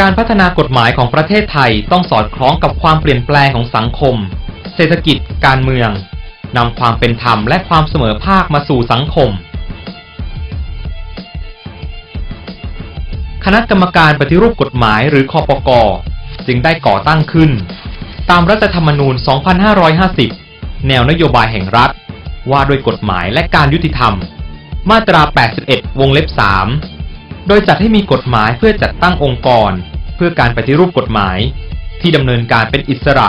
การพัฒนากฎหมายของประเทศไทยต้องสอดคล้องกับความเปลี่ยนแปลงของสังคม เศรษฐกิจ การเมือง นำความเป็นธรรมและความเสมอภาคมาสู่สังคม คณะกรรมการปฏิรูปกฎหมายหรือคอปกอจึงได้ก่อตั้งขึ้น ตามรัฐธรรมนูญ 2550 แนวนโยบายแห่งรัฐ ว่าด้วยกฎหมายและการยุติธรรม มาตรา 81 วงเล็บ 3 โดยจัดให้มีกฎหมายเพื่อจัดตั้งองค์กร เพื่อการปฏิรูปกฎหมาย ที่ดำเนินการเป็นอิสระ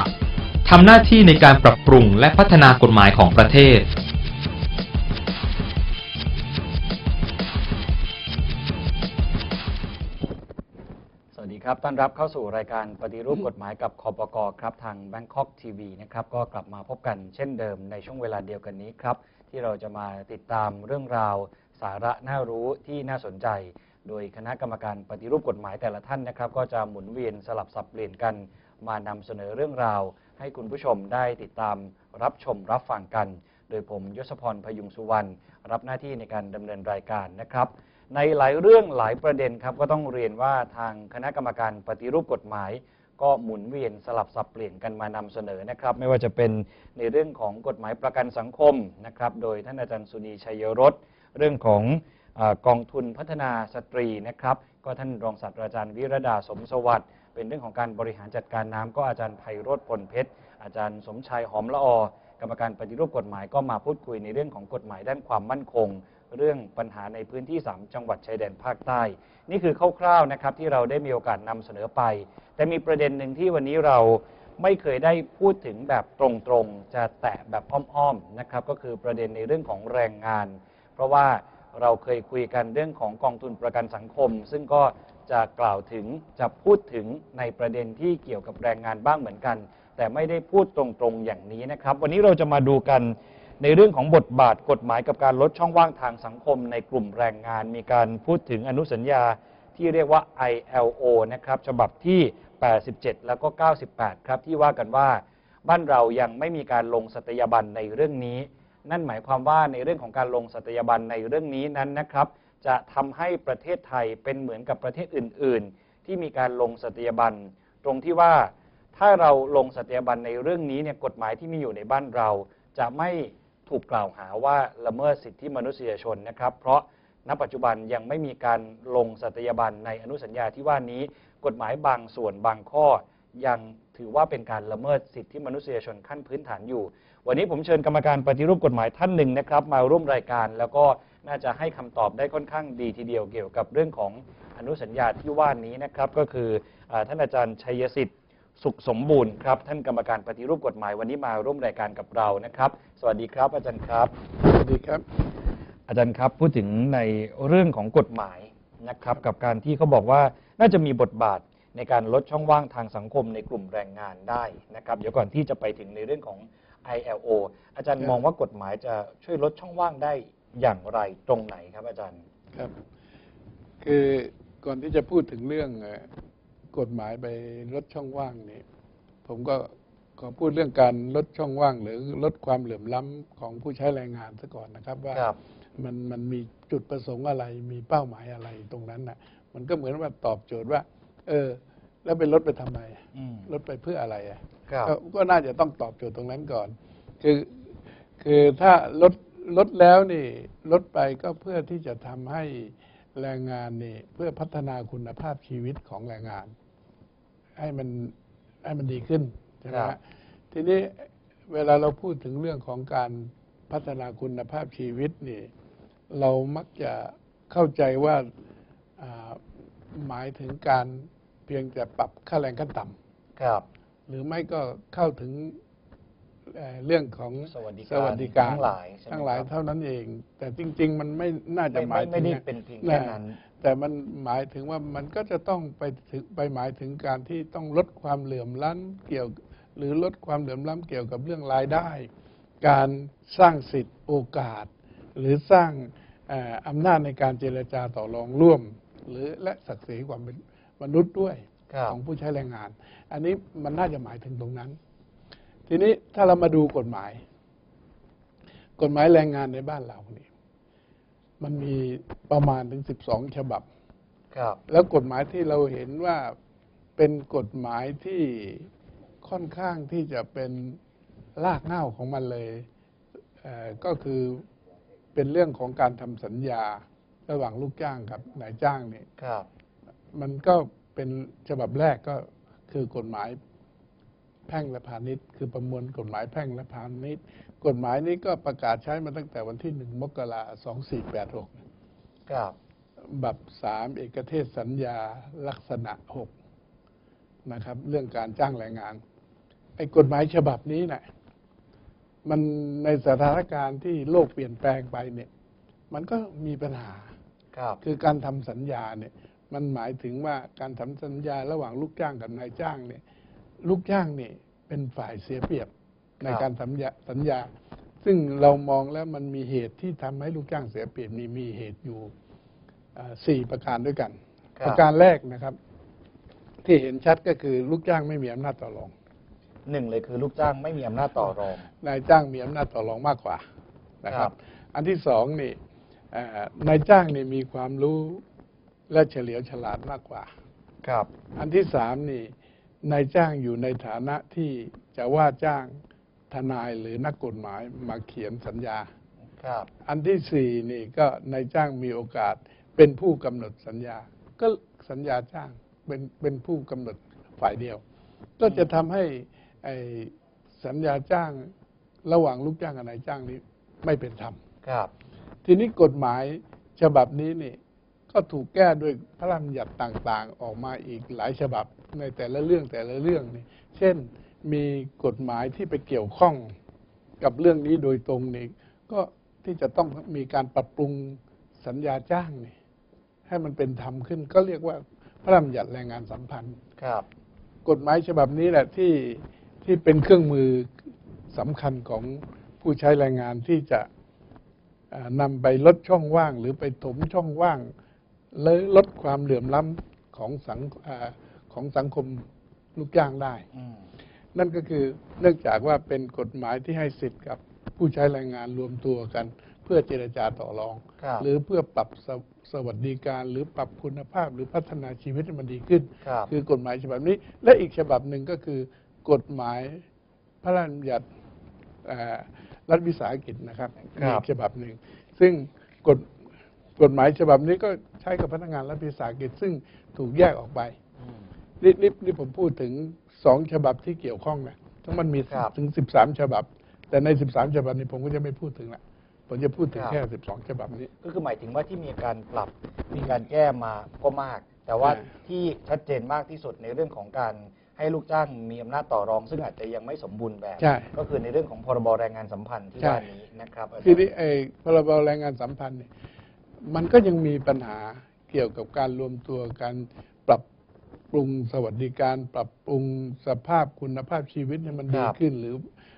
ทำหน้าที่ในการปรับปรุงและพัฒนากฎหมายของประเทศ ครับต้อนรับเข้าสู่รายการปฏิรูปกฎหมายกับคอปกครับทาง Bangkok TV นะครับก็กลับมาพบกันเช่นเดิมในช่วงเวลาเดียวกันนี้ครับที่เราจะมาติดตามเรื่องราว สาระน่ารู้ที่น่าสนใจ โดยคณะกรรมการปฏิรูปกฎหมายแต่ละท่านนะครับ ก็จะหมุนเวียนสลับสับเปลี่ยนกัน มานำเสนอเรื่องราว ให้คุณผู้ชมได้ติดตามรับชมรับฟังกัน โดยผมยศพรพยุงสุวรรณรับหน้าที่ในการดำเนินรายการนะครับ ในหลายเรื่องหลายประเด็นครับก็ต้องเรียนว่าทางคณะกรรมการปฏิรูปกฎหมาย ก็หมุนเวียนสลับสับเปลี่ยนกันมานำเสนอนะครับ ไม่ว่าจะเป็นในเรื่องของกฎหมายประกันสังคมนะครับ โดยท่านอาจารย์สุนีชัยรสเรื่องของอกองทุนพัฒนาสตรีนะครับ ก็ท่านรองศาสตราจารย์วิรดาสมสวัสดิ์เป็นเรื่องของการบริหารจัดการน้ำก็อาจารย์ไพโรธพลเพชร อาจารย์สมชายหอมละอ กรรมการปฏิรูปกฎหมายก็มาพูดคุยในเรื่องของกฎหมายด้านความมั่นคง เรื่องปัญหาในพื้นที่ 3 จังหวัดชายแดนภาคใต้ นี่คือคร่าวๆนะครับที่เราได้มีโอกาสนำเสนอไป แต่มีประเด็นหนึ่งที่วันนี้เราไม่เคยได้พูดถึงแบบตรงๆ จะแตะแบบอ้อมๆนะครับก็คือประเด็นในเรื่องของแรงงาน เพราะว่าเราเคยคุยกันเรื่องของกองทุนประกันสังคม ซึ่งก็จะกล่าวถึงจะพูดถึงในประเด็นที่เกี่ยวกับแรงงานบ้างเหมือนกัน แต่ไม่ได้พูดตรงๆอย่างนี้นะครับ วันนี้เราจะมาดูกัน ในเรื่องของบทบาทกฎหมายกับการลดช่องว่างทางสังคมในกลุ่มแรงงาน มีการพูดถึงอนุสัญญาที่เรียกว่า ILO นะครับฉบับที่ 87 แล้วก็ 98 ครับ ที่ว่ากันว่า บ้านเรายังไม่มีการลงสัตยาบันในเรื่องนี้ นั่นหมายความว่าในเรื่องของการลงสัตยาบันในเรื่องนี้นั้นนะครับ จะทำให้ประเทศไทยเป็นเหมือนกับประเทศอื่น ๆ ที่มีการลงสัตยาบันตรงที่ว่าถ้าเราลงสัตยาบันในเรื่องนี้เนี่ยกฎหมายที่มีอยู่ในบ้านเรา จะไม่ ถูกกล่าวหาว่าละเมิดสิทธิมนุษยชนนะครับ เพราะณปัจจุบันยังไม่มีการลงสัตยาบันในอนุสัญญาที่ว่านี้ กฎหมายบางส่วนบางข้อ ยังถือว่าเป็นการละเมิดสิทธิมนุษยชนขั้นพื้นฐานอยู่ วันนี้ผมเชิญกรรมการปฏิรูปกฎหมายท่านหนึ่งนะครับ มาร่วมรายการแล้วก็น่าจะให้คำตอบได้ค่อนข้างดีทีเดียวเกี่ยวกับเรื่องของอนุสัญญาที่ว่านี้นะครับ ก็คืออท่านอาจารย์ชัยสิทธิ์ สุขสมบูรณ์ครับท่านกรรมการปฏิรูปกฎหมายวันนี้มาร่วมรายการกับเรานะครับ สวัสดีครับอาจารย์ครับ สวัสดีครับ อาจารย์ครับพูดถึงในเรื่องของกฎหมายนะครับกับการที่เขาบอกว่าน่าจะมีบทบาทในการลดช่องว่างทางสังคมในกลุ่มแรงงานได้นะครับเดี๋ยวก่อนที่จะไปถึงในเรื่องของ ILO อาจารย์ครับมองว่ากฎหมายจะช่วยลดช่องว่างได้อย่างไรตรงไหนครับอาจารย์ครับ คือก่อนที่จะพูดถึงเรื่องเอ่อ กฎหมายไปลดช่องว่างนี่ผมก็ขอพูดเรื่องการลดช่องว่าง หรือลดความเหลื่อมล้ำของผู้ใช้แรงงานซะก่อนนะครับว่าครับมันมันมีจุดประสงค์อะไรมีเป้าหมายอะไรตรงนั้นน่ะ มันก็เหมือนว่าตอบโจทย์ว่า เออ แล้วไปลดไปทำไมอืมลดไปเพื่ออะไรอะครับก็ก็น่าจะต้องตอบโจทย์ตรงนั้นก่อน คือคือถ้าลดลดแล้วนี่ลดไปก็เพื่อที่จะทำให้แรงงานนี่เพื่อพัฒนาคุณภาพชีวิตของแรงงาน ให้มันให้มันดีขึ้นใช่ไหมครัฮะบทีนี้เวลาเราพูดถึงเรื่องของการพัฒนาคุณภาพชีวิตนี่ เรามักจะเข้าใจว่าอ่าหมายถึงการเพียงแต่ปรับค่าแรงขั้นต่ำครับ หรือไม่ก็เข้าถึงเอ่อเรื่องของสวัสดิการสวัสดิการทั้งหลายใช่ไหมทั้งหลายครับเท่านั้นเอง แต่จริง ๆ มันไม่น่าจะไม่หมายไม่ถึงไม่ได้นะเป็นเพียงแค่นั้นแต่มันหมายถึงว่ามันก็จะต้องไปถึงไปหมายถึงการที่ต้องลดความเหลื่อมล้ำเกี่ยว หรือลดความเหลื่อมล้ำเกี่ยวกับเรื่องรายได้ การสร้างสิทธิโอกาส หรือสร้างเอ่ออำนาจในการเจรจาต่อรองร่วม หรือและศักดิ์ศรีความเป็นมนุษย์ด้วยครับของผู้ใช้แรงงาน อันนี้มันน่าจะหมายถึงตรงนั้น ทีนี้ถ้าเรามาดูกฎหมาย กฎหมายแรงงานในบ้านเรานี่ มันมีประมาณถึงสิบสองฉบับ ครับ แล้วกฎหมายที่เราเห็นว่าเป็นกฎหมายที่ค่อนข้างที่จะเป็นรากเหง้าของมันเลยเอ่อก็คือเป็นเรื่องของการทำสัญญาระหว่างลูกจ้างกับนายจ้างนี่ครับ มันก็เป็นฉบับแรกก็คือกฎหมายแพ่งและพาณิชย์ คือประมวลกฎหมายแพ่งและพาณิชย์ กฎหมายนี้ก็ประกาศใช้มาตั้งแต่วันที่หนึ่งมกราสองสี่แปดหกครับบับสามเอกเทศสัญญาลักษณะหกนะครับ เรื่องการจ้างแรงงานไอ้กฎหมายฉบับนี้นะ่ะมันในสถานการณ์ที่โลกเปลี่ยนแปลงไปเนี่ย มันก็มีปัญหาครับคือการทำสัญญาเนี่ย มันหมายถึงว่าการทำสัญญาระหว่างลูกจ้างกับนายจ้างเนี่ย ลูกจ้างเนี่ยเป็นฝ่ายเสียเปรียบ ในการสัญญาสัญญา ซึ่งเรามองแล้วมันมีเหตุที่ทำให้ลูกจ้างเสียเปรียบนี่มีเหตุอยู่อ่าสี่ประการด้วยกันครัปบระการแรกนะครับ ที่เห็นชัดก็คือลูกจ้างไม่มีอำนาจต่อรองหนึ่งเลยคือลูกจ้างไม่มีอำนาจต่อรองนายจ้างมีอำนาจต่อรองมากกว่านะคครัรับบอันที่สองนี่เอ่อนายจ้างนี่มีความรู้และเฉลียวฉลาดมากกว่า ครับ อันที่สามนี่นายจ้างอยู่ในฐานะที่จะว่าจ้าง ทนายหรือนักกฎหมายมาเขียนสัญญา ครับ อันที่สี่นี่ก็นายจ้างมีโอกาสเป็นผู้กำหนดสัญญา ก็สัญญาจ้างเป็นเป็นผู้กำหนดฝ่ายเดียว ก็จะทำให้ไอ้สัญญาจ้างระหว่างลูกจ้างกับนายจ้างนี้ไม่เป็นธรรม ครับ ทีนี้กฎหมายฉบับนี้นี่ก็ถูกแก้ด้วยพระราชบัญญัติต่าง ๆ ออกมาอีกหลายฉบับในแต่ละเรื่องแต่ละเรื่องนี่ เช่น มีกฎหมายที่ไปเกี่ยวข้องกับเรื่องนี้โดยตรงนี่ก็ที่จะต้องมีการปรับปรุงสัญญาจ้างนี่ให้มันเป็นธรรมขึ้น ก็เรียกว่าพระราชบัญญัติแรงงานสัมพันธ์ครับ กฎหมายฉบับนี้แหละที่ที่เป็นเครื่องมือสำคัญของผู้ใช้แรงงานที่จะอ่านำไปลดช่องว่าง หรือไปถมช่องว่างเลยลดความเหลื่อมล้ำของสังอาของสังคมลูกจ้างได้อืม นั่นก็คือเนื่องจากว่าเป็นกฎหมายที่ให้สิทธิ์กับผู้ใช้แรงงานรวมตัวกัน เพื่อเจรจาต่อรอง ครับหรือเพื่อปรับสวสวัสดิการหรือปรับคุณภาพหรือพัฒนาชีวิตให้มันดีขึ้นครับคือกฎหมายฉบับนี้ และอีกฉบับหนึ่งก็คือกฎหมายพระราชบัญญัติเอ่อรัฐวิสาหกิจนะครับครับอีกฉบับหนึ่งซึ่งกฎกฎหมายฉบับนี้ก็ใช้กับพนักงานรัฐวิสาหกิจซึ่งถูกแยกออกไปอืมนี่นี่นี่ผมพูดถึง สองฉบับที่เกี่ยวข้องนะทั้งมันมีครับ ถึงสิบสามฉบับ แต่ในสิบสามฉบับนี้ผมก็จะไม่พูดถึงละผมจะพูดถึงครับแค่สิบสองฉบับนี้ ก็คือหมายถึงว่าที่มีการปรับมีการแก้มาก็มาก แต่ว่าใช่ที่ชัดเจนมากที่สุดในเรื่องของการให้ลูกจ้างมีอำนาจต่อรอง ซึ่งอาจจะยังไม่สมบูรณ์แบบ ใช่ ก็คือในเรื่องของพรบแรงงานสัมพันธ์ที่ใช่ ว่านี้นะครับอาจารย์ ทีนี้ไอ้พรบแรงงานสัมพันธ์เนี่ยมันก็ยังมีปัญหาเกี่ยวกับการรวมตัวการ ปรับปรุงสวัสดิการปรับปรุงสภาพคุณภาพชีวิตให้มันดีครับ ขึ้นหรือ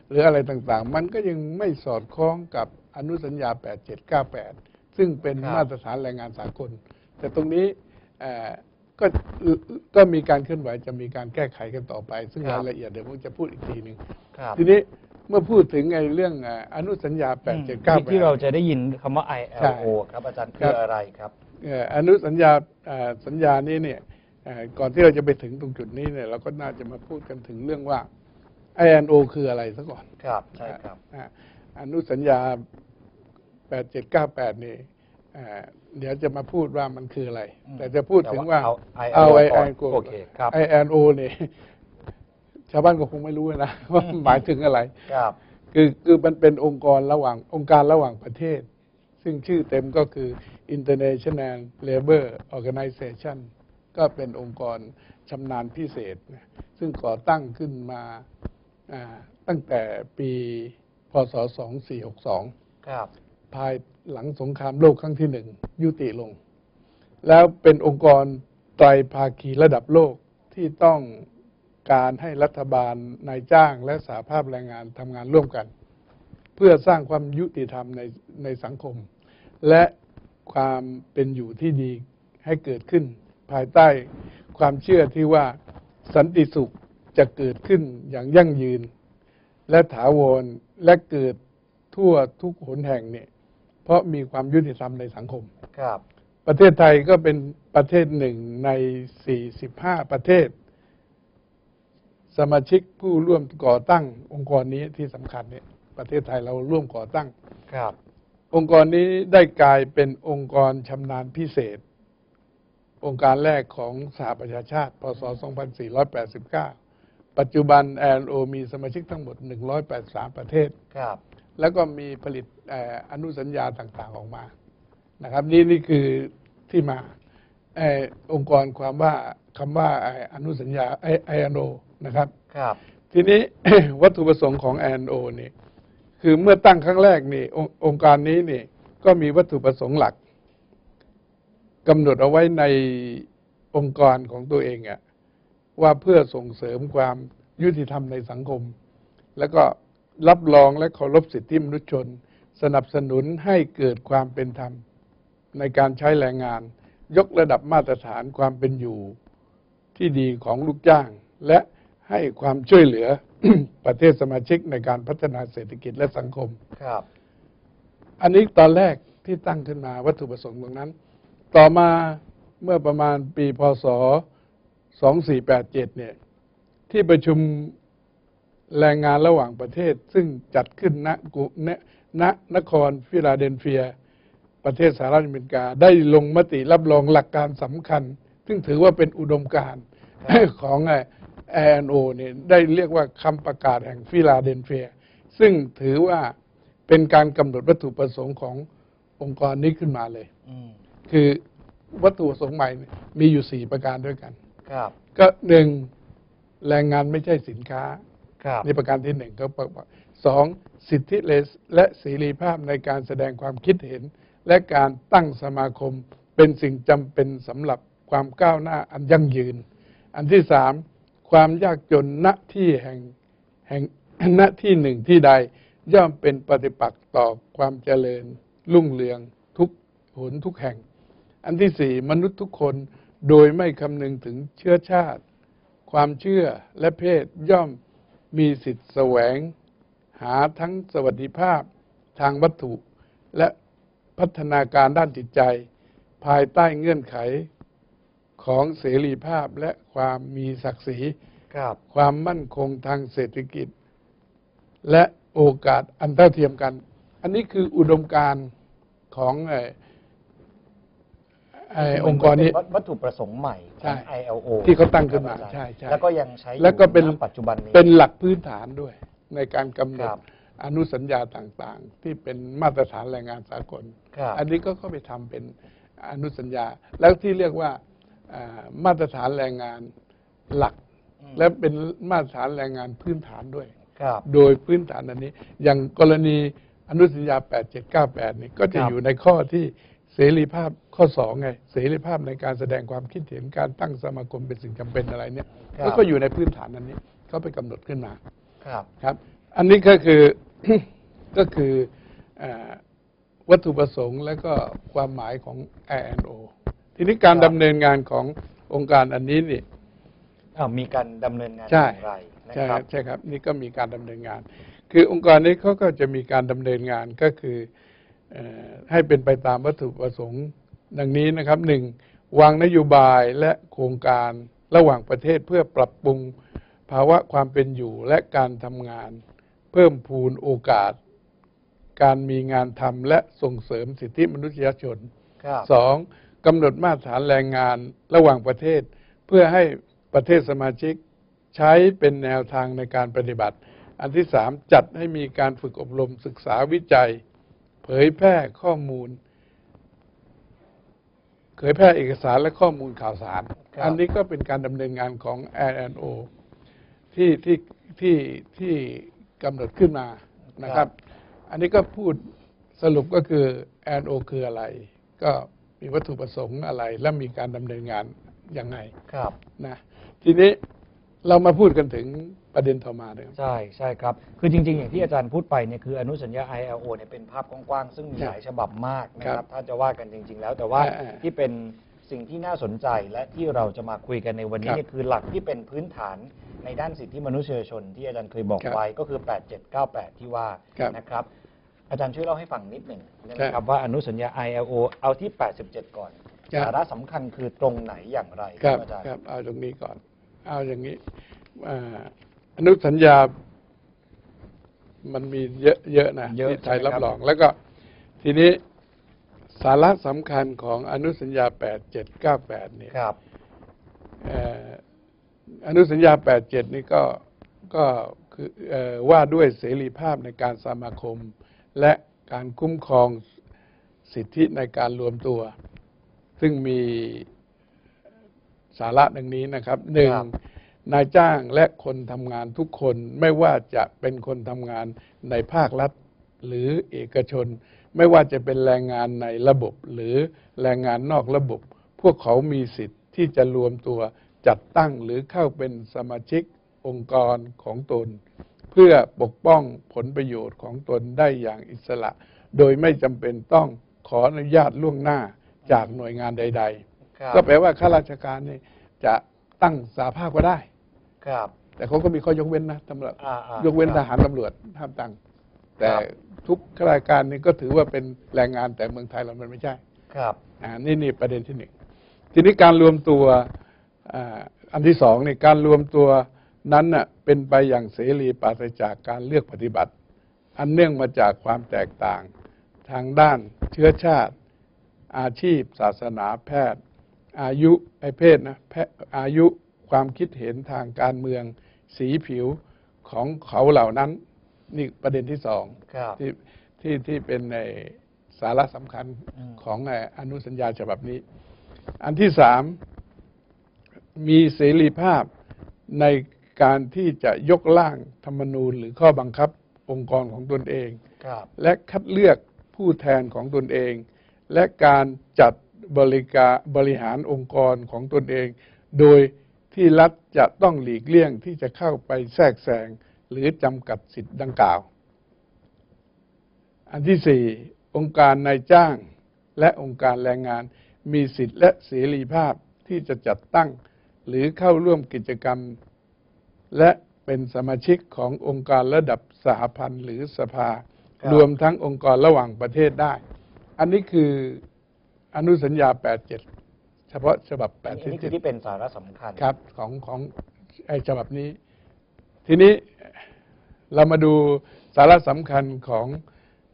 หรืออะไรต่างๆ มันก็ยังไม่สอดคล้องกับอนุสัญญา 8798 ซึ่งเป็นครับ มาตรฐานแรงงานสากล แต่ตรงนี้เอ่อก็ก็มีการเคลื่อนไหวจะมีการแก้ไขกันต่อไป ซึ่งรายละเอียดเดี๋ยวผมจะพูดอีกทีหนึ่ง ครับทีนี้เมื่อพูดถึงไอ้เรื่องเอ่ออนุสัญญาอืมที่8798 ที่เราจะได้ยินคำว่า ใช่ ILO ครับอาจารย์คคืรัอบอะไรครับ เอ่ออนุสัญญาเอ่อสัญญานี้เนี่ยเอ่อ ก่อนที่เราจะไปถึงตรงจุดนี้เนี่ยเราก็น่าจะมาพูดกันถึงเรื่องว่า INO คืออะไรซะก่อน ครับ ใช่ครับอ่าอนุสัญญา 8798 นี่เอ่อเดี๋ยวจะมาพูดว่ามันคืออะไรอืมแต่จะพูดถึงว่าแต่ว่าเอาเอา ILO ไอก่แออนนโกโอเคครับไอแอนโอเนี่ยชาวบ้านก็คงไม่รู้นะว่าหมายถึงอะไร ครับ คือคือมันเป็นองค์กรระหว่างองค์การระหว่างประเทศ ซึ่งชื่อเต็มก็คือ International Labour Organization ก็เป็นองค์กรชำนาญพิเศษนะซึ่งก่อตั้งขึ้นมาอ่าตั้งแต่ปีพศ 2462 ครับ ภายหลังสงครามโลกครั้งที่หนึ่งยุติลง แล้วเป็นองค์กรไตรภาคีระดับโลกที่ต้องการให้รัฐบาลนายจ้างและสาภาพแรงงานทำงานร่วมกัน เพื่อสร้างความยุติธรรมในในสังคม และความเป็นอยู่ที่ดีให้เกิดขึ้น ภายใต้ความเชื่อที่ว่าสันติสุขจะเกิดขึ้นอย่างยั่งยืน และถาวรและเกิดทั่วทุกหนแห่งเนี่ย เพราะมีความยุติธรรมในสังคมครับ ประเทศไทยก็เป็นประเทศหนึ่งใน 45 ประเทศ สมาชิกผู้ร่วมก่อตั้งองค์กรนี้ที่สำคัญเนี่ย ประเทศไทยเราร่วมก่อตั้งครับ องค์กรนี้ได้กลายเป็นองค์กรชำนาญพิเศษ องค์การแรกของสหประชาชาติ พศ 2489 ปัจจุบัน ANO มีสมาชิกทั้งหมด 183 ประเทศ ครับ แล้วก็มีผลิตเอ่ออนุสัญญาต่างๆออกมา นะครับ นี่นี่คือที่มาเออองค์กรความว่าคำว่าเอ่ออนุสัญญาไออโนนะครับ ครับ ทีนี้วัตถุประสงค์ของ INO นี่คือเมื่อตั้งครั้งแรกนี่ององค์การนี้นี่ก็มีวัตถุประสงค์หลัก กำหนดเอาไว้ในองค์กรของตัวเองอะว่าเพื่อส่งเสริมความยุติธรรมในสังคม แล้วก็รับรองและเคารพสิทธิมนุษยชน สนับสนุนให้เกิดความเป็นธรรม ในการใช้แรงงาน ยกระดับมาตรฐานความเป็นอยู่ที่ดีของลูกจ้าง และให้ความช่วยเหลือประเทศสมาชิกในการพัฒนาเศรษฐกิจและสังคมครับ อันนี้ตอนแรกที่ตั้งขึ้นมาวัตถุประสงค์ตรงนั้น ต่อมาเมื่อประมาณปีพศ 2487 เนี่ย ที่ประชุมแรงงานระหว่างประเทศ ซึ่งจัดขึ้นณกรุณณนครฟิลาเดลเฟีย ประเทศสหรัฐอเมริกา ได้ลงมติรับรองหลักการสำคัญ ซึ่งถือว่าเป็นอุดมการณ์ครับของแอนโอเนี่ยได้เรียกว่าคำประกาศแห่งฟิลาเดลเฟีย ซึ่งถือว่าเป็นการกำหนดวัตถุประสงค์ขององค์กรนี้ขึ้นมาเลย คือวัตถุประสงค์ใหม่เนี่ยมีอยู่สี่ประการด้วยกัน ครับ ก็หนึ่งแรงงานไม่ใช่สินค้า ครับ นี่ประการที่หนึ่งก็บอกว่าสองสิทธิเลสและเสรีภาพในการแสดงความคิดเห็น และการตั้งสมาคมเป็นสิ่งจำเป็นสำหรับความก้าวหน้าอันยั่งยืน อันที่สามความยากจนณที่แห่งแห่งณที่หนึ่งที่ใด ย่อมเป็นปฏิปักษ์ต่อความเจริญรุ่งเรืองทุกหนทุกแห่ง อันที่สี่มนุษย์ทุกคนโดยไม่คำนึงถึงเชื้อชาติ ความเชื่อและเพศย่อมมีสิทธิ์แสวง หาทั้งสวัสดิภาพทางวัตถุและพัฒนาการด้านจิตใจ ภายใต้เงื่อนไขของเสรีภาพและความมีศักดิ์ศรีครับความมั่นคงทางเศรษฐกิจ และโอกาสอันเท่าเทียมกัน อันนี้คืออุดมการณ์ของไอ้ไอ้องค์กรนี้เป็วัตถุประสงค์ใหม่ขใช่อง ILO ที่เขาตั้งขึ้นมาครับอจรย์ใช่ใช่แล้วก็ยังใช้อยู่แล้วก็เป็นณปัจจุบันนี้เป็นหลักพื้นฐานด้วย ในการกำหนคดรับอนุสัญญาต่างๆ ที่เป็นมาตรฐานแรงงานสากล ครับอันนี้ก็เข้าไปทำเป็นอนุสัญญา แล้วที่เรียกว่าอ่ามาตรฐานแรงงานหลัก อืม และเป็นมาตรฐานแรงงานพื้นฐานด้วย ครับ โดยพื้นฐานอันนี้ อย่างกรณีอนุสัญญา 8798 นี่ก็จะครับ อยู่ในข้อที่ เสรีภาพข้อสองไง เสรีภาพในการแสดงความคิดเห็นการตั้งสมาคมเป็นสิ่งจำเป็นอะไรเนี่ยครับ แล้วก็อยู่ในพื้นฐานอันนี้เขาไปกำหนดขึ้นมาครับ ครับ อันนี้ก็คือ ก็คืออาวัตถุประสงค์และก็ความหมายของ INO ทีนี้การครับ ดำเนินงานขององค์การอันนี้นี่ อ้าวมีการดำเนินงานใช่อย่างไรนะใช่คครัรับบ ใช่ครับ นี่ก็มีการดำเนินงาน คือองค์กรนี้เขาก็จะมีการดำเนินงานก็คือเออ ให้เป็นไปตามวัตถุประสงค์ดังนี้นะครับหนึ่งวางนโยบายและโครงการระหว่างประเทศเพื่อปรับปรุงภาวะความเป็นอยู่และการทำงาน เพิ่มพูนโอกาส การมีงานทำและส่งเสริมสิทธิมนุษยชนครับสองกำหนดมาตรฐานแรงงานระหว่างประเทศ เพื่อให้ประเทศสมาชิกใช้เป็นแนวทางในการปฏิบัติ อันที่สามจัดให้มีการฝึกอบรมศึกษาวิจัย เผยแพร่ข้อมูล เผยแพร่เอกสารและข้อมูลข่าวสารครับอันนี้ก็เป็นการดำเนินงานของ ANO ที่ที่ที่ที่กำหนดขึ้นมานะครับ อันนี้ก็พูดสรุปก็คือ ANO คืออะไร ก็มีวัตถุประสงค์อะไร และมีการดำเนินงานยังไงครับนะทีนี้ เรามาพูดกันถึงประเด็นต่อมาเลยครับ ใช่ใช่ครับ คือจริง ๆ อย่างที่อาจารย์พูดไปเนี่ยคืออนุสัญญา ILO เนี่ยเป็นภาพกว้างๆ ซึ่งมีครับหลายฉบับมากนะคครัรับบถ้าจะว่ากันจริง ๆ แล้วแต่ว่าอ่าๆที่เป็นสิ่งที่น่าสนใจและที่เราจะมาคุยกันในวันนี้ครับเนี่ยคือหลักที่เป็นพื้นฐานในด้านสิทธิมนุษยชน ที่อาจารย์เคยบอกครับไว้ก็คือ 8798 ที่ว่าครับนะครับ อาจารย์ช่วยเล่าให้ฟังนิดหนึ่งได้ไหมครับครับว่าอนุสัญญา ILO เอาที่ 87 ก่อนครับ สาระสำคัญคือตรงไหนอย่างไรครับอาจารย์ ครับเอาตรงนี้ก่อน เอาอย่างนี้อ่าอนุสัญญา มันมีเยอะเยอะนะเยอะที่ไทยใช่ไหมรับครับรอง แล้วก็ทีนี้สาระสำคัญของอนุสัญญา 8798 เนี่ยครับเอ่ออนุสัญญา 87 นี่ก็ก็คือเอ่อว่าด้วยเสรีภาพในการสมาคม และการคุ้มครองสิทธิในการรวมตัว ซึ่งมี สาระดังนี้นะครับหนึ่งครับนายจ้างและคนทำงานทุกคนไม่ว่าจะเป็นคนทำงานในภาครัฐหรือเอกชน ไม่ว่าจะเป็นแรงงานในระบบ หรือแรงงานนอกระบบ พวกเขามีสิทธิ์ที่จะรวมตัวจัดตั้งหรือเข้าเป็นสมาชิกองค์กรของตน เพื่อปกป้องผลประโยชน์ของตนได้อย่างอิสระ โดยไม่จำเป็นต้องขออนุญาตล่วงหน้าจากหน่วยงานใดครับๆ ก็แปลว่าข้าราชการนี่จะตั้งสาภาพก็ได้ ครับ แต่เขาก็มีข้อยกเว้นนะตำรวจอ่าอ่ายกเว้นคทรับหารตำรวจห้ามตั้งแต่ครับทุกข้าราชการนี่ก็ถือว่าเป็นแรงงานแต่เมืองไทยเรามันไม่ใช่ ครับอ่านี่นี่ประเด็นที่หนึ่งทีนี้การรวมตัวอ่าอันที่สองนี่การรวมตัวนั้นน่ะเป็นไปอย่างเสรีปราศจากการเลือกปฏิบัติ อันเนื่องมาจากความแตกต่าง ทางด้านเชื้อชาติ อาชีพ ศาสนาแพทย์ อายุไอเพศนะแพอายุความคิดเห็นทางการเมืองสีผิวของเขาเหล่านั้น นี่ประเด็นที่สองครับที่ที่ที่เป็นในสาระสำคัญอืมของไอ้อนุสัญญาฉบับนี้ อันที่สามมีเสรีภาพในการที่จะยกร่างธรรมนูญ หรือข้อบังคับองค์กรของตนเองครับและคัดเลือกผู้แทนของตนเอง และการจัด บริการบริหารองค์กรของตนเอง โดยที่รัฐจะต้องหลีกเลี่ยงที่จะเข้าไปแทรกแซงหรือจำกัดสิทธิ์ดังกล่าว อันที่สี่องค์การนายจ้างและองค์การแรงงาน มีสิทธิและเสรีภาพที่จะจัดตั้ง หรือเข้าร่วมกิจกรรม และเป็นสมาชิกขององค์การระดับสหพันธ์หรือสภาครับรวมทั้งองค์กรระหว่างประเทศได้ อันนี้คือ อนุสัญญา 87 เฉพาะฉบับอันนี้อันนี้คือที่87เป็นสาระสำคัญ ครับของของไอ้ฉบับนี้ ทีนี้เรามาดูสาระสำคัญของ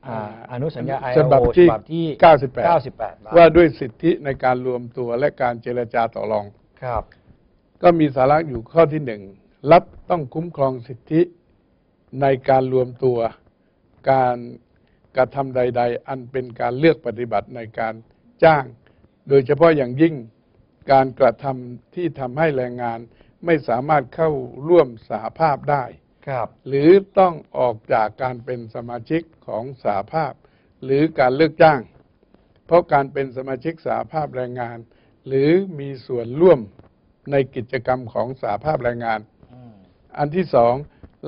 อ่าอนุสัญญาฉ ILO บับฉที่บับที่98 98บ้างว่าด้วยสิทธิในการรวมตัวและการเจรจาต่อรอง ครับ ก็มีสาระอยู่ข้อที่หนึ่งรัฐต้องคุ้มครองสิทธิในการรวมตัวการกระทำใด ๆ อันเป็นการเลือกปฏิบัติในการ จ้าง โดยเฉพาะอย่างยิ่งการกระทำที่ทำให้แรงงานไม่สามารถเข้าร่วมสหภาพได้ ครับ หรือต้องออกจากการเป็นสมาชิกของสหภาพ หรือการเลิกจ้าง เพราะการเป็นสมาชิกสหภาพแรงงาน หรือมีส่วนร่วมในกิจกรรมของสหภาพแรงงานอืมอันที่สอง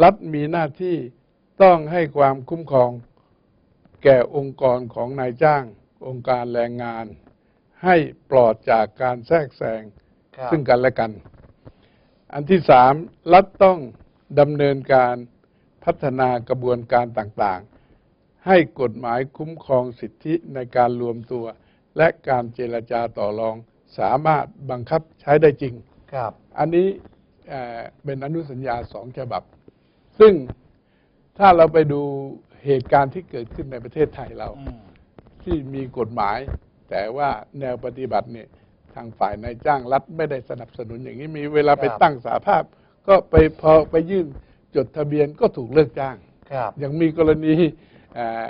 รัฐมีหน้าที่ต้องให้ความคุ้มครอง แก่องค์กรของนายจ้าง องค์การแรงงาน ให้ปลอดจากการแทรกแซงครับซึ่งกันและกัน อันที่สามรัฐต้องดำเนินการพัฒนากระบวนการต่างๆ ให้กฎหมายคุ้มครองสิทธิในการรวมตัว และการเจรจาต่อรองสามารถบังคับใช้ได้จริง ครับ อันนี้เอ่อเป็นอนุสัญญาสองฉบับ ซึ่งถ้าเราไปดูเหตุการณ์ที่เกิดขึ้นในประเทศไทยเราอืม ที่มีกฎหมาย แต่ว่าแนวปฏิบัติเนี่ยทางฝ่ายนายจ้างรัฐไม่ได้สนับสนุนอย่างนี้มีเวลาไปตั้งสาภาพ ก็ไปพอไปยื่นจดทะเบียนก็ถูกเลิกจ้างครับอย่างมีกรณีเอ่อ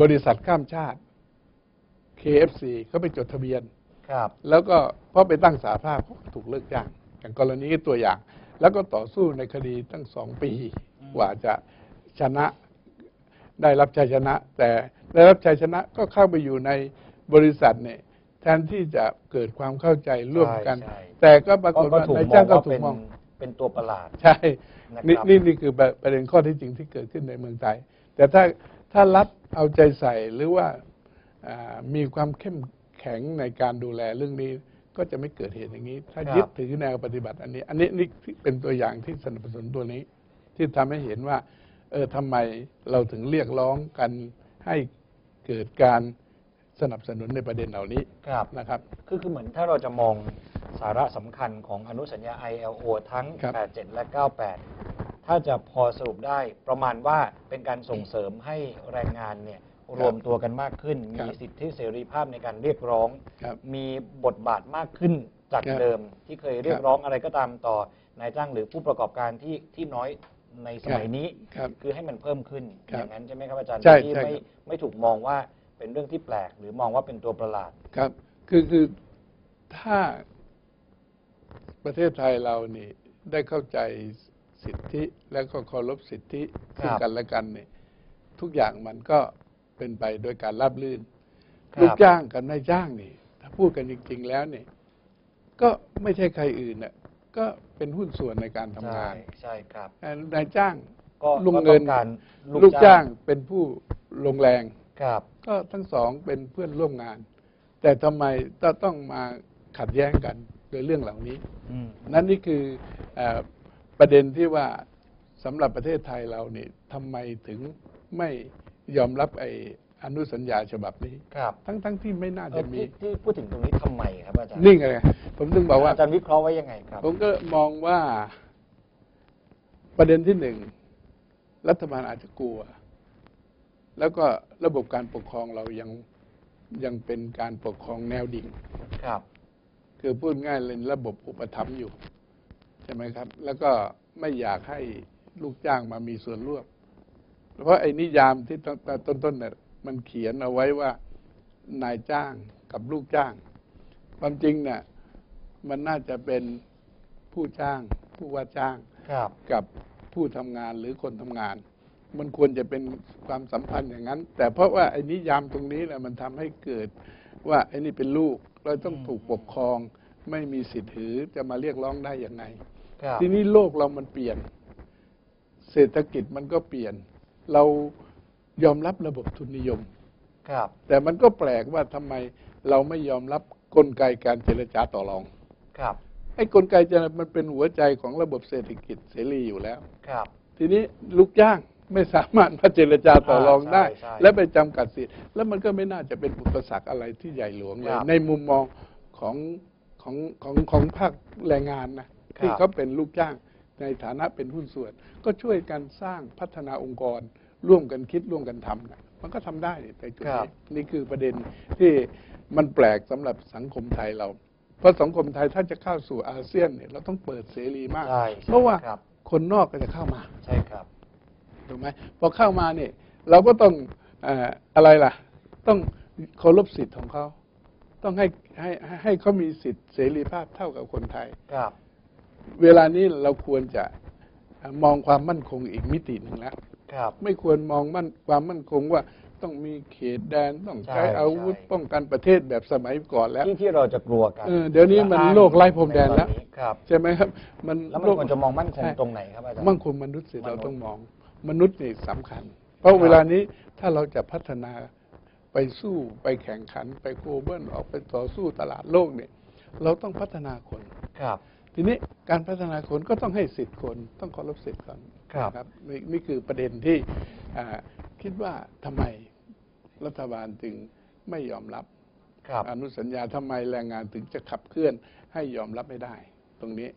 บริษัทข้ามชาติ KFC เขาไปจดทะเบียนครับ แล้วก็พอไปตั้งสาภาพเขาก็ถูกเลิกจ้าง อย่างกรณีตัวอย่าง แล้วก็ต่อสู้ในคดีตั้งสองปีอืมกว่าจะชนะได้รับชัยชนะ แต่ ได้รับชัยชนะก็เข้าไปอยู่ในบริษัทเนี่ยแทนที่จะเกิดความเข้าใจร่วมกัน ใช่ใช่ แต่ก็ปรากฏก็ว่าถูกนายมจ้าองงก็ว่าถูเป็กนมอง เป็นตัวประหลาด ใช่นะครับ นี่นี่นี่คือประเด็นข้อที่จริงที่เกิดขึ้นในเมืองไทย แต่ถ้าถ้ารัฐเอาใจใส่หรือว่าอ่ามีความเข้มแข็งในการดูแลเรื่องนี้ ก็จะไม่เกิดเหตุอย่างนี้ ถ้าครับ ยึดถือแนวปฏิบัติอันนี้ อันนี้นี่เป็นตัวอย่างที่สนับสนุนตัวนี้ ที่ทำให้เห็นว่า เออทำไมเราถึงเรียกร้องกันให้ เกิดการสนับสนุนในประเด็นเหล่านี้ครับนะครับ คือคือเหมือนถ้าเราจะมองสาระสำคัญของอนุสัญญา ILO ทั้ง ครับ 87 และ 98 ถ้าจะพอสรุปได้ประมาณว่าเป็นการส่งเสริมให้แรงงานเนี่ยรวมตัวกันมากขึ้นมีสิทธิเสรีภาพในการเรียกร้อง ครับมีบทบาทมากขึ้นจากครับเดิมที่เคยเรียคกรับร้องอะไรก็ตามต่อนายจ้างหรือผู้ประกอบการที่ที่น้อย ในสมัยนี้ครับคือให้มันเพิ่มขึ้นครัอบย่างนั้นใช่ไหมครับอาจารย์ใช่ที่ใช่ไม่ครับ ไม่ถูกมองว่าเป็นเรื่องที่แปลก หรือมองว่าเป็นตัวประหลาด ครับ คือคือถ้าประเทศไทยเรานี่ได้เข้าใจสิทธิและก็เคารพสิทธิครับซึ่งกันและกันเนี่ยทุกอย่างมันก็เป็นไปโดยการราบรื่นครับลูกจ้างกับนายจ้างนี่ ถ้าพูดกันจริง ๆ แล้วเนี่ยก็ไม่ใช่ใครอื่นน่ะ ก็เป็นหุ้นส่วนในการทำใช่งานใช่ครับนายจ้างก็ลุงก็เงิต้อนงการลูกจ้างเป็นผู้ลงแรงครับ ก็ทั้งสองเป็นเพื่อนร่วมงาน แต่ทำไมต้องต้องมาขัดแย้งกันโดยเรื่องเหล่านี้อืมนั่นนี่คือเออประเด็นที่ว่าสำหรับประเทศไทยเรานี่ทำไมถึงไม่ยอมรับไอ้ อนุสัญญาฉบับนี้ครับ ทั้งทั้งที่ไม่น่าเอจะอมีที่ที่พูดถึงตรงนี้ทำไมครับอาจารย์นิ่งไงผมถึงบอกว่าอาจารย์วิเคราะห์ไว้ยังไงครับ ผมก็มองว่าประเด็นที่หนึ่งรัฐบาลอาจจะกลัว แล้วก็ระบบการปกครองเรายังยังเป็นการปกครองแนวดิ่งครับ คือพูดง่ายเลยระบบอุปถัมภ์อยู่ใช่ไหมครับ แล้วก็ไม่อยากให้ลูกจ้างมามีส่วนร่วมเพราะไอ้นิยามที่ตั้งแต่ต้นๆเนี่ย มันเขียนเอาไว้ว่านายจ้างกับลูกจ้าง ความจริงเนี่ยมันน่าจะเป็นผู้จ้าง ผู้ว่าจ้างครับกับผู้ทำงานหรือคนทำงาน มันควรจะเป็นความสัมพันธ์อย่างนั้น แต่เพราะว่าไอ้นิยามตรงนี้แหละมันทำให้เกิดว่าไอ้นี่เป็นลูกเราต้องถูกปกครอง ไม่มีสิทธิ์ถือจะมาเรียกร้องได้อย่างไงครับทีนี้โลกเรามันเปลี่ยน เศรษฐกิจมันก็เปลี่ยน เรา ยอมรับระบบทุนนิยม ครับ แต่มันก็แปลกว่าทำไมเราไม่ยอมรับกลไกการเจรจาต่อรอง ครับ ไอ้กลไกเจรมันเป็นหัวใจของระบบเศรษฐกิจเสรีอยู่แล้ว ครับ ทีนี้ลูกจ้างไม่สามารถมาเจรจาต่อรองได้ ใช่ใช่และไปจำกัดสิทธิ์แล้วมันก็ไม่น่าจะเป็นอุปสรรคอะไรที่ใหญ่หลวงเลคยรับในมุมมองของของของของภาคแรงงานนะที่เขาเป็นลูกจ้างในฐานะเป็นหุ้นส่วน ก็ช่วยกันสร้างพัฒนาองค์กร ร่วมกันคิดร่วมกันทำนะมันก็ทำได้ในจุดครับนี้นี่คือประเด็นที่มันแปลกสำหรับสังคมไทยเรา เพราะสังคมไทยถ้าจะเข้าสู่อาเซียนเนี่ยเราต้องเปิดเสรีมากใช่เพราะว่าครับคนนอกก็จะเข้ามา ใช่ครับถูกไหมพอเข้ามาเนี่ยเราก็ต้องเอ่ออะไรล่ะ ต้องเคารพสิทธิ์ของเขา ต้องให้ให้ให้ให้เขามีสิทธิเสรีภาพเท่ากับคนไทยครับ เวลานี้เราควรจะมองความมั่นคงอีกมิติหนึ่งแล้ว ครับ ไม่ควรมองมั่นความมั่นคงว่าต้องมีเขตแดนต้องใช้ใช่อาวุธใช่ ป้องกันประเทศแบบสมัยก่อนแล้วที่ที่เราจะกลัวกันเออเดี๋ยวนี้มันโลกไร้พรมแดนแล้วใวัครับ ใช่ไหมครับ มันแล้วมันควรจะมองมั่นคงใช่ตรงไหนครับอาจารย์ มั่นคงมนุษย์สิมนุษย์ เราต้องมองมนุษย์นี่สำคัญ เพราะครับเวลานี้ถ้าเราจะพัฒนาไปสู้ไปแข่งขันไปโกลบอลออกไปต่อสู้ตลาดโลกเนี่ย เราต้องพัฒนาคน ครับ ทีนี้การพัฒนาคนก็ต้องให้สิทธิ์คนต้องเคารพสิทธิ์คน ครับนะนี่นี่คือประเด็นที่อ่าคิดว่าทำไมรัฐบาลจึงไม่ยอมรับครับอนุสัญญาทำไมแรงงานถึงจะขับเคลื่อนให้ยอมรับไม่ได้ ตรงนี้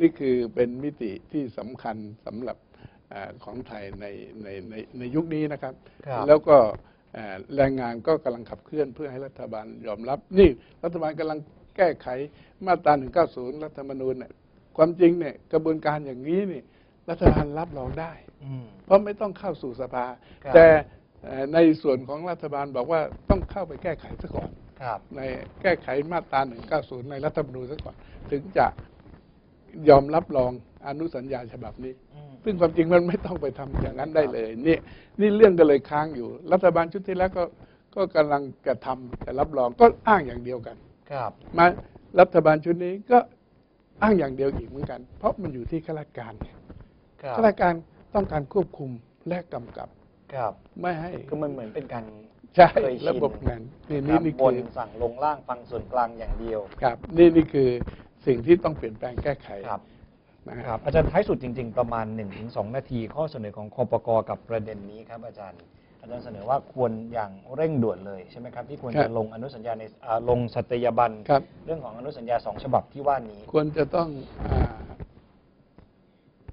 นี่คือเป็นมิติที่สำคัญสำหรับอาของไทยในในในในยุคนี้นะครับครับแล้วก็อ่าแรงงานก็กำลังขับเคลื่อนเพื่อให้รัฐบาลยอมรับ นี่รัฐบาลกำลังแก้ไขมาตรา 190 รัฐธรรมนูญเนี่ยความจริงเนี่ยกระบวนการอย่างนี้นี่ รัฐบาลรับรองได้อืมเพราะไม่ต้องเข้าสู่สภาครับแต่เอ่อในส่วนของรัฐบาลบอกว่าต้องเข้าไปแก้ไขซะก่อนครับในแก้ไขมาตรา 190 ในรัฐธรรมนูญซะก่อน ถึงจะยอมรับรองอนุสัญญาฉบับนี้อืมซึ่งความจริงมันไม่ต้องไปทำอย่างนั้นได้เลย นี่นี่เรื่องก็เลยค้างอยู่ รัฐบาลชุดที่แล้วก็ก็กำลังกระทำแต่รับรองก็อ้างอย่างเดียวกัน ครับ มารัฐบาลชุดนี้ก็อ้างอย่างเดียวอีกเหมือนกัน เพราะมันอยู่ที่ข้าราชการไงครับ ข้าราชการต้องการควบคุมและกำกับ ครับไม่ให้คือมันเหมือนเป็นการใช่เคยชินระบบนั้นนี่คนี่รับนี่บคืนอสั่งลงล่างฟังส่วนกลางอย่างเดียว ครับนี่นี่คือสิ่งที่ต้องเปลี่ยนแปลงแก้ไขครับนะคครัรับบอาจารย์ท้ายสุดจริง ๆ ประมาณ 1-2 นาที ข้อเสนอของคอปกกับประเด็นนี้ครับอาจารย์ อาจารย์เสนอว่าควรอย่างเร่งด่วนเลยใช่ไหมครับที่ควรครัจะบลงอนุสัญญาในอ่าลงสัตยาบัน ครับ เรื่องของอนุสัญญาสองฉบับที่ว่านี้ ควรจะต้องอา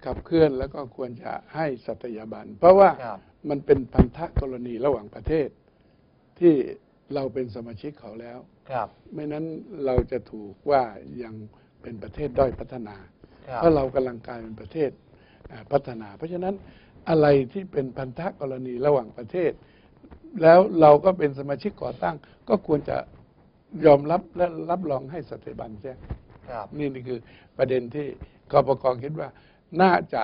ขับเคลื่อนแล้วก็ควรจะให้สัตยาบัน เพราะว่าครับมันเป็นพันธกรณีระหว่างประเทศ ที่เราเป็นสมาชิกเขาแล้ว ครับไม่นั้นเราจะถูกว่ายังเป็นประเทศด้อยพัฒนา ครับ เพราะเรากำลังกลายเป็นประเทศอ่าพัฒนา เพราะฉะนั้นอะไรที่เป็นพันธกรณีระหว่างประเทศ แล้วเราก็เป็นสมาชิกก่อตั้ง ก็ควรจะยอมรับและรับรองให้สถาบันเสียครับ นี่นี่คือประเด็นที่กปกคิดว่า น่าจะ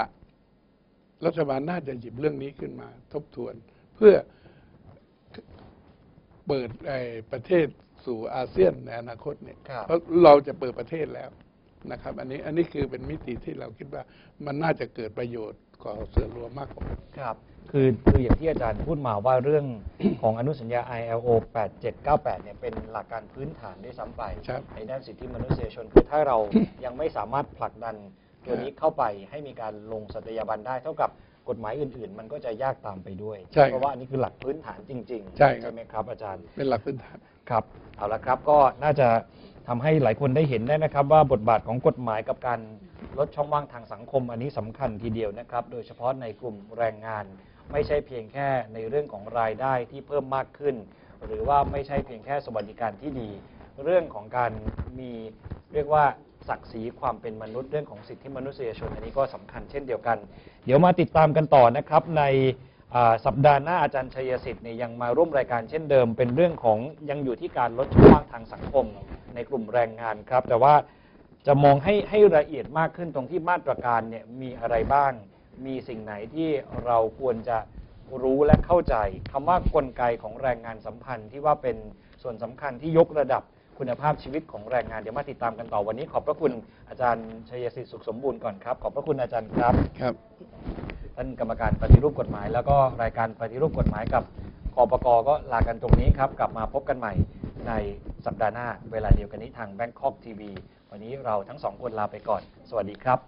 รัฐบาลน่าจะหยิบเรื่องนี้ขึ้นมา ทบทวน เพื่อเปิดไอ้ประเทศสู่อาเซียนในอนาคตเนี่ยครับเพราะเราจะเปิดประเทศแล้วนะครับ อันนี้อันนี้คือเป็นมิติที่เราคิดว่ามันน่าจะเกิดประโยชน์ก่อส่วนรวมมากกว่าครับ คือคืออย่างที่อาจารย์พูดมาว่าเรื่องของอนุสัญญา ILO 8798 เนี่ยเป็นหลักการพื้นฐานด้วยซ้ำไปครับในด้านสิทธิมนุษยชนคือถ้าเรายังไม่สามารถผลักดัน ตัวนี้เข้าไปให้มีการลงสัตยาบันได้ เท่ากับกฎหมายอื่น ๆ มันก็จะยากตามไปด้วย ใช่ครับเพราะว่าอันนี้คือหลักพื้นฐานจริง ๆ ใช่ครับไหมครับอาจารย์ เป็นหลักพื้นฐาน ครับเอาละครับก็น่าจะทำให้หลายคนได้เห็นได้นะครับ ว่าบทบาทของกฎหมายกับการลดช่องว่างทางสังคมอันนี้สำคัญทีเดียวนะครับ โดยเฉพาะในกลุ่มแรงงาน ไม่ใช่เพียงแค่ในเรื่องของรายได้ที่เพิ่มมากขึ้น หรือว่าไม่ใช่เพียงแค่สวัสดิการที่ดี เรื่องของการมีเรียกว่า ศักดิ์ศรีความเป็นมนุษย์เรื่องของสิทธิมนุษยชน อันนี้ก็สำคัญเช่นเดียวกัน เดี๋ยวมาติดตามกันต่อนะครับในสัปดาห์หน้าอาจารย์ชัยสิทธิ์เนี่ยยังมาร่วมรายการเช่นเดิม เป็นเรื่องของยังอยู่ที่การลดช่องว่างทางสังคมในกลุ่มแรงงานครับ แต่ว่าจะมองให้ให้ละเอียดมากขึ้นตรงที่มาตรการเนี่ยมีอะไรบ้าง มีสิ่งไหนที่เราควรจะรู้และเข้าใจคำว่ากลไกของแรงงานสัมพันธ์ที่ว่าเป็นส่วนสำคัญที่ยกระดับ คุณภาพชีวิตของแรงงานเดี๋ยวมาติดตามกันต่อวันนี้ ขอบพระคุณอาจารย์ชัยสิทธิ์สุขสมบูรณ์ก่อนครับ ขอบพระคุณอาจารย์ครับครับท่านกรรมการปฏิรูปกฎหมาย แล้วก็รายการปฏิรูปกฎหมายกับคอปกก็ลากันตรงนี้ครับ กลับมาพบกันใหม่ในสัปดาห์หน้า เวลาเดียวกันนี้ทาง Bangkok TV วันนี้เราทั้งสองคนลาไปก่อน สวัสดีครับ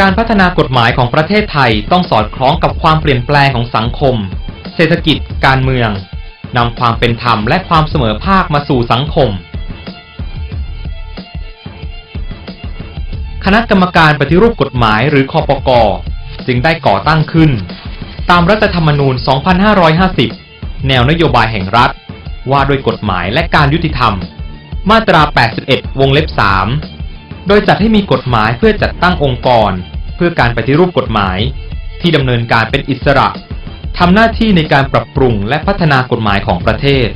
การพัฒนากฎหมายของประเทศไทยต้องสอดคล้องกับความเปลี่ยนแปลงของสังคม เศรษฐกิจ การเมืองนำความเป็นธรรมและความเสมอภาคมาสู่สังคม คณะกรรมการปฏิรูปกฎหมายหรือคอปกจึงได้ก่อตั้งขึ้น ตามรัฐธรรมนูญ 2550 แนวนโยบายแห่งรัฐ ว่าด้วยกฎหมายและการยุติธรรม มาตรา 81 วงเล็บ 3 โดยจัดให้มีกฎหมายเพื่อจัดตั้งองค์กร พื่อการปฏิรูปกฎหมาย ที่ดำเนินการเป็นอิสระทำหน้าที่ในการปรับปรุงและพัฒนากฎหมายของประเทศ